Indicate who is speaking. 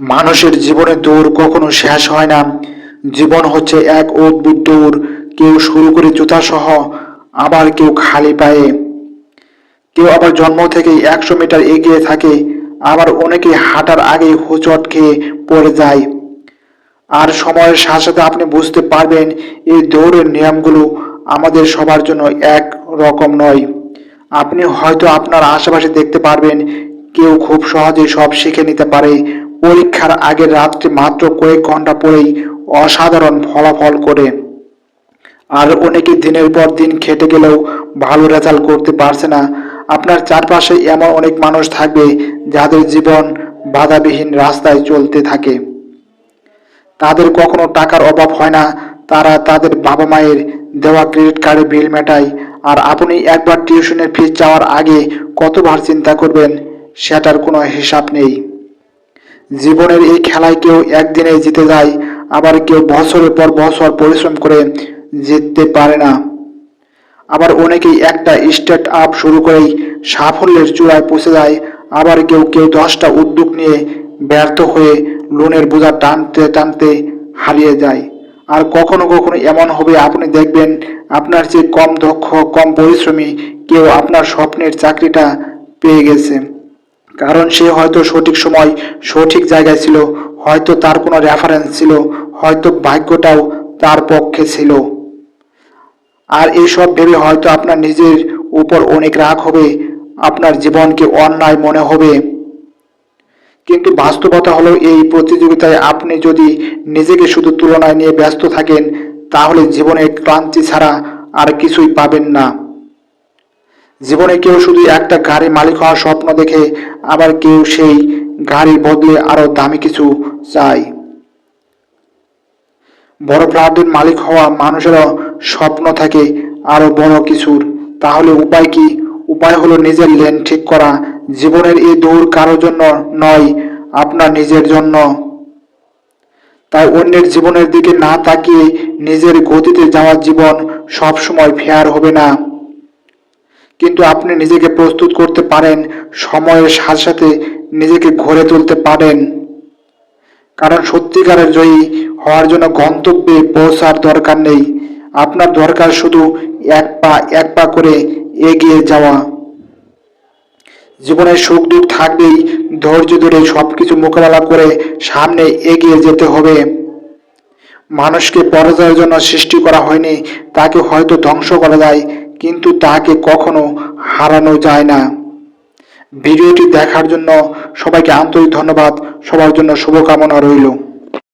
Speaker 1: মানুষের জীবনে দৌড় কখনো শেষ হয় না। জীবন হচ্ছে এক অদ্ভুত দৌড় কেউ শুরু করে জুতা সহ আবার কেউ খালি পায়ে। কেউ আবার জন্ম থেকেই একশো মিটার এগিয়ে থাকে, আবার অনেকে হাঁটার আগেই হোঁচট খেয়ে পড়ে যায়। আর সময়ের সাথে সাথে আপনি বুঝতে পারবেন, এই দৌড়ের নিয়মগুলো আমাদের সবার জন্য এক রকম নয়। আপনি হয়তো আপনার আশেপাশে দেখতে পারবেন, কেউ খুব সহজেই সব শিখে নিতে পারে। পরীক্ষার আগের রাত্রে মাত্র কয়েক ঘণ্টা পরেই অসাধারণ ফলাফল করে। আর অনেকে দিনের পর দিন খেটে গেলেও ভালো রেজাল্ট করতে পারছে না। আপনার চারপাশে এমন অনেক মানুষ থাকবে যাদের জীবন বাধাবিহীন রাস্তায় চলতে থাকে। তাদের কখনো টাকার অভাব হয় না, তারা তাদের বাবা মায়ের দেওয়া ক্রেডিট কার্ডে বিল মেটায়। আর আপনি একবার টিউশনের ফিস চাওয়ার আগে কতবার চিন্তা করবেন, সেটার কোনো হিসাব নেই। জীবনের এই খেলায় কেউ একদিনে জিতে যায়, আবার কেউ বছরের পর বছর পরিশ্রম করে জিততে পারে না। আবার অনেকেই একটা স্টার্ট আপ শুরু করেই সাফল্যের চূড়ায় পৌঁছে যায়, আবার কেউ কেউ দশটা উদ্যোগ নিয়ে ব্যর্থ হয়ে লোনের বোঝা টানতে টানতে হারিয়ে যায়। আর কখনো কখনো এমন হবে, আপনি দেখবেন আপনার চেয়ে কম দক্ষ, কম পরিশ্রমী কেউ আপনার স্বপ্নের চাকরিটা পেয়ে গেছে। কারণ সে হয়তো সঠিক সময় সঠিক জায়গায় ছিল, হয়তো তার কোনো রেফারেন্স ছিল, হয়তো ভাগ্যটাও তার পক্ষে ছিল। আর এইসব ভেবে হয়তো আপনার নিজের উপর অনেক রাগ হবে, আপনার জীবনকে অন্যায় মনে হবে। কিন্তু বাস্তবতা হলো এই প্রতিযোগিতায় আপনি যদি নিজেকে শুধু তুলনায় নিয়ে ব্যস্ত থাকেন, তাহলে জীবনে ক্লান্তি ছাড়া আর কিছুই পাবেন না। জীবনে কেউ শুধু একটা গাড়ি মালিক হওয়ার স্বপ্ন দেখে, আবার কেউ সেই গাড়ি বদলে আরও দামি কিছু চায়। বড় ফ্ল্যাটের মালিক হওয়া মানুষেরও স্বপ্ন থাকে আরও বড় কিছুর। তাহলে উপায় কি? উপায় হলো নিজের লেন ঠিক করা। জীবনের এই দৌড় কারোর জন্য নয়, আপনার নিজের জন্য। তাই অন্যের জীবনের দিকে না তাকিয়ে নিজের গতিতে যাওয়ার জীবন সবসময় ফেয়ার হবে না। কিন্তু আপনি নিজেকে প্রস্তুত করতে পারেন, সময়ের সাথে সাথে নিজেকে ঘরে তুলতে পারেন। কারণ সত্যিকারের জয়ী হওয়ার জন্য গন্তব্যে পৌঁছার দরকার নেই। আপনার দরকার শুধু এক পা এক পা করে এগিয়ে যাওয়া। জীবনের সুখ দুঃখ থাকবেই, ধৈর্য ধরে সবকিছু মোকাবেলা করে সামনে এগিয়ে যেতে হবে। মানুষকে পরাজয়ের জন্য সৃষ্টি করা হয়নি, তাকে হয়তো ধ্বংস করা যায় কিন্তু তাকে কখনো হারানো যায় না। ভিডিওটি দেখার জন্য সবাইকে আন্তরিক ধন্যবাদ। সবার জন্য শুভকামনা রইল।